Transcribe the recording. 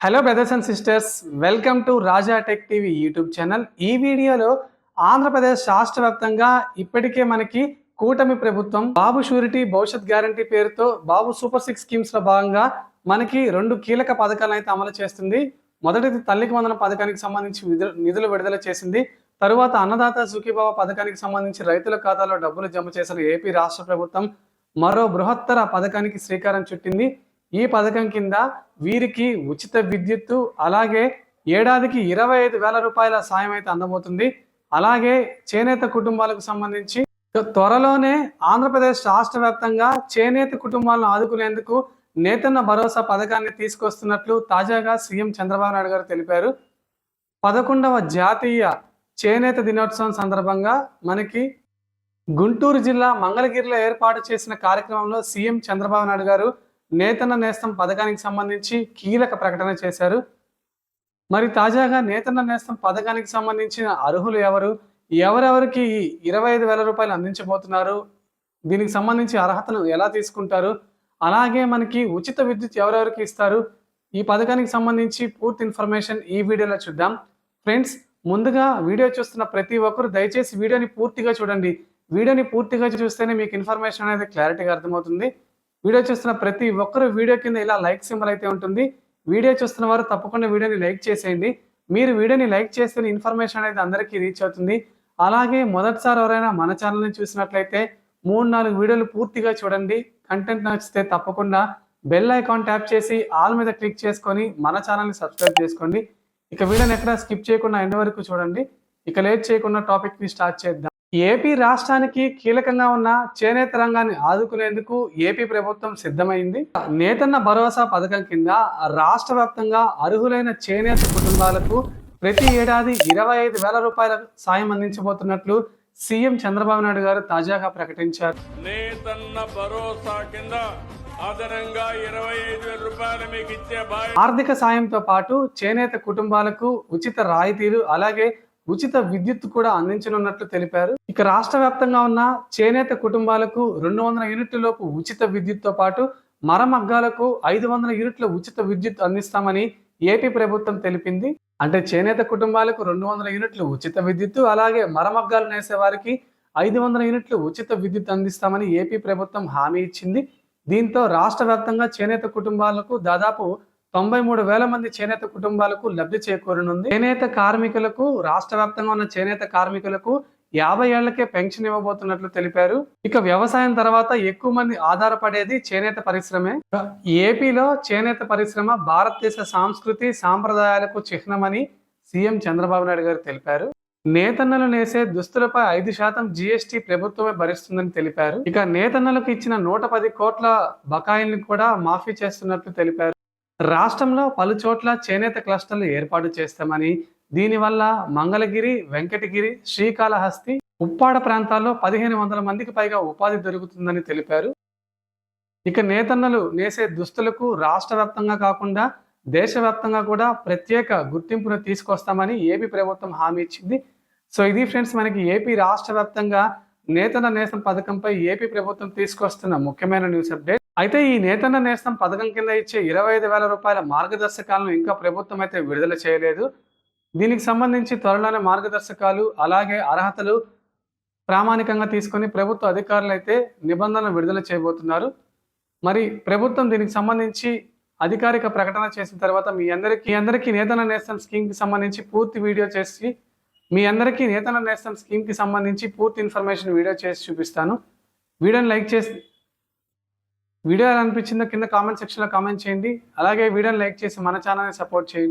Hello brothers and sisters welcome to Raja tech TV YouTube channel ఈ వీడియోలో ఆంధ్రప్రదేశ్ రాష్ట్ర వ్యాప్తంగా ఇప్పటికే మనకి కూటమి ప్రభుత్వం బాబు షూరిటీ భవిష్యత్ గ్యారంటీ పేరుతో బాబు సూపర్ సిక్స్ స్కీమ్స్లో భాగంగా మనకి రెండు కీలక పథకాలను అయితే అమలు చేస్తుంది. మొదటిది తల్లికి వందన పథకానికి సంబంధించి నిధులు విడుదల చేసింది. తరువాత అన్నదాత సుఖీభావ పథకానికి సంబంధించి రైతుల ఖాతాలో డబ్బులు జమ చేసిన ఏపీ రాష్ట్ర ప్రభుత్వం మరో బృహత్తర పథకానికి శ్రీకారం చుట్టింది. ఈ పథకం కింద వీరికి ఉచిత విద్యుత్తు అలాగే ఏడాదికి ఇరవై ఐదు వేల రూపాయల సాయం అయితే అందబోతుంది. అలాగే చేనేత కుటుంబాలకు సంబంధించి త్వరలోనే ఆంధ్రప్రదేశ్ రాష్ట్ర వ్యాప్తంగా చేనేత కుటుంబాలను ఆదుకునేందుకు నేతన్న భరోసా పథకాన్ని తీసుకొస్తున్నట్లు తాజాగా సీఎం చంద్రబాబు నాయుడు గారు తెలిపారు. పదకొండవ జాతీయ చేనేత దినోత్సవం సందర్భంగా మనకి గుంటూరు జిల్లా మంగళగిరిలో ఏర్పాటు చేసిన కార్యక్రమంలో సీఎం చంద్రబాబు నాయుడు గారు నేతన్న నేస్తం పథకానికి సంబంధించి కీలక ప్రకటన చేశారు. మరి తాజాగా నేతన్న నేస్తం పథకానికి సంబంధించిన అర్హులు ఎవరు? ఎవరెవరికి ఈ ఇరవై ఐదు వేల రూపాయలు అందించబోతున్నారు? దీనికి సంబంధించి అర్హతను ఎలా తీసుకుంటారు? అలాగే మనకి ఉచిత విద్యుత్ ఎవరెవరికి ఇస్తారు? ఈ పథకానికి సంబంధించి పూర్తి ఇన్ఫర్మేషన్ ఈ వీడియోలో చూద్దాం. ఫ్రెండ్స్ ముందుగా వీడియో చూస్తున్న ప్రతి ఒక్కరు దయచేసి వీడియోని పూర్తిగా చూడండి. వీడియోని పూర్తిగా చూస్తేనే మీకు ఇన్ఫర్మేషన్ అనేది క్లారిటీగా అర్థమవుతుంది. వీడియో చూస్తున్న ప్రతి ఒక్కరు వీడియో కింద ఇలా లైక్ సింబల్ అయితే ఉంటుంది. వీడియో చూస్తున్న వారు తప్పకుండా వీడియోని లైక్ చేసేయండి. మీరు వీడియోని లైక్ చేస్తే ఇన్ఫర్మేషన్ అనేది అందరికీ రీచ్ అవుతుంది. అలాగే మొదటిసారి ఎవరైనా మన ఛానల్ని చూసినట్లయితే మూడు నాలుగు వీడియోలు పూర్తిగా చూడండి. కంటెంట్ నచ్చితే తప్పకుండా బెల్ ఐకాన్ ట్యాప్ చేసి ఆల్ మీద క్లిక్ చేసుకొని మన ఛానల్ని సబ్స్క్రైబ్ చేసుకోండి. ఇక వీడియోని ఎక్కడ స్కిప్ చేయకుండా ఎండ్ వరకు చూడండి. ఇక లేట్ చేయకుండా టాపిక్ని స్టార్ట్ చేద్దాం. ఏపీ రాష్ట్రానికి కీలకంగా ఉన్న చేనేత రంగాన్ని ఆదుకునేందుకు ఏపీ ప్రభుత్వం సిద్ధమైంది. నేతన్న భరోసా పథకం కింద రాష్ట్ర వ్యాప్తంగా అర్హులైన చేనేత కుటుంబాలకు ప్రతి ఏడాది ఇరవై ఐదు వేల రూపాయల సాయం అందించబోతున్నట్లు సీఎం చంద్రబాబు నాయుడు గారు తాజాగా ప్రకటించారు. నేతన్న భరోసా కింద ఆర్థిక సాయంతో పాటు చేనేత కుటుంబాలకు ఉచిత రాయితీలు అలాగే ఉచిత విద్యుత్ కూడా అందించనున్నట్లు తెలిపారు. ఇక రాష్ట్ర వ్యాప్తంగా ఉన్న చేనేత కుటుంబాలకు రెండు వందల యూనిట్ల లోపు ఉచిత విద్యుత్తో పాటు మరమగ్గాలకు ఐదు వందల యూనిట్ల ఉచిత విద్యుత్ అందిస్తామని ఏపీ ప్రభుత్వం తెలిపింది. అంటే చేనేత కుటుంబాలకు రెండు వందల యూనిట్లు ఉచిత విద్యుత్ అలాగే మరమగ్గాలు నేసే వారికి ఐదు వందల యూనిట్లు ఉచిత విద్యుత్ అందిస్తామని ఏపీ ప్రభుత్వం హామీ ఇచ్చింది. దీంతో రాష్ట్ర వ్యాప్తంగా చేనేత కుటుంబాలకు దాదాపు తొంభై మూడు వేల మంది చేనేత కుటుంబాలకు లబ్ధి చేకూరనుంది. చేనేత కార్మికులకు రాష్ట్ర వ్యాప్తంగా ఉన్న చేనేత కార్మికులకు యాభై ఏళ్ళకే పెన్షన్ ఇవ్వబోతున్నట్లు తెలిపారు. ఇక వ్యవసాయం తర్వాత ఎక్కువ మంది ఆధారపడేది చేనేత పరిశ్రమే. ఏపీలో చేనేత పరిశ్రమ భారతదేశ సాంస్కృతి సాంప్రదాయాలకు చిహ్నమని సీఎం చంద్రబాబు నాయుడు గారు తెలిపారు. నేతన్నలు నేసే దుస్తులపై ఐదు శాతం జీఎస్టీ ప్రభుత్వమే భరిస్తుందని తెలిపారు. ఇక నేతన్నలకు ఇచ్చిన నూట పది కోట్ల బకాయిల్ని కూడా మాఫీ చేస్తున్నట్లు తెలిపారు. రాష్ట్రంలో పలు చోట్ల చేనేత క్లస్టర్లు ఏర్పాటు చేస్తామని దీనివల్ల మంగళగిరి వెంకటగిరి శ్రీకాళహస్తి ఉప్పాడ ప్రాంతాల్లో పదిహేను వందల మందికి పైగా ఉపాధి దొరుకుతుందని తెలిపారు. ఇక నేతన్నలు నేసే దుస్తులకు రాష్ట్ర వ్యాప్తంగా కాకుండా దేశవ్యాప్తంగా కూడా ప్రత్యేక గుర్తింపును తీసుకొస్తామని ఏపీ ప్రభుత్వం హామీ ఇచ్చింది. సో ఇది ఫ్రెండ్స్ మనకి ఏపీ రాష్ట్ర వ్యాప్తంగా నేతన్న నేసం పథకంపై ఏపీ ప్రభుత్వం తీసుకొస్తున్న ముఖ్యమైన న్యూస్ అప్డేట్. అయితే ఈ నేతన్న నేస్తం పథకం కింద ఇచ్చే ఇరవై ఐదు వేల రూపాయల మార్గదర్శకాలను ఇంకా ప్రభుత్వం అయితే విడుదల చేయలేదు. దీనికి సంబంధించి త్వరలోనే మార్గదర్శకాలు అలాగే అర్హతలు ప్రామాణికంగా తీసుకొని ప్రభుత్వ అధికారులు అయితే నిబంధనలు విడుదల చేయబోతున్నారు. మరి ప్రభుత్వం దీనికి సంబంధించి అధికారిక ప్రకటన చేసిన తర్వాత మీ అందరికీ మీ అందరికీ నేతన నేస్తం స్కీమ్కి సంబంధించి పూర్తి వీడియో చేసి మీ అందరికీ నేతన నేస్తం స్కీమ్కి సంబంధించి పూర్తి ఇన్ఫర్మేషన్ వీడియో చేసి చూపిస్తాను. వీడియోని లైక్ చేసి వీడియో ఎలా అనిపించిందో కింద కామెంట్ సెక్షన్లో కామెంట్ చేయండి. అలాగే వీడియోని లైక్ చేసి మన ఛానల్ని సపోర్ట్ చేయండి.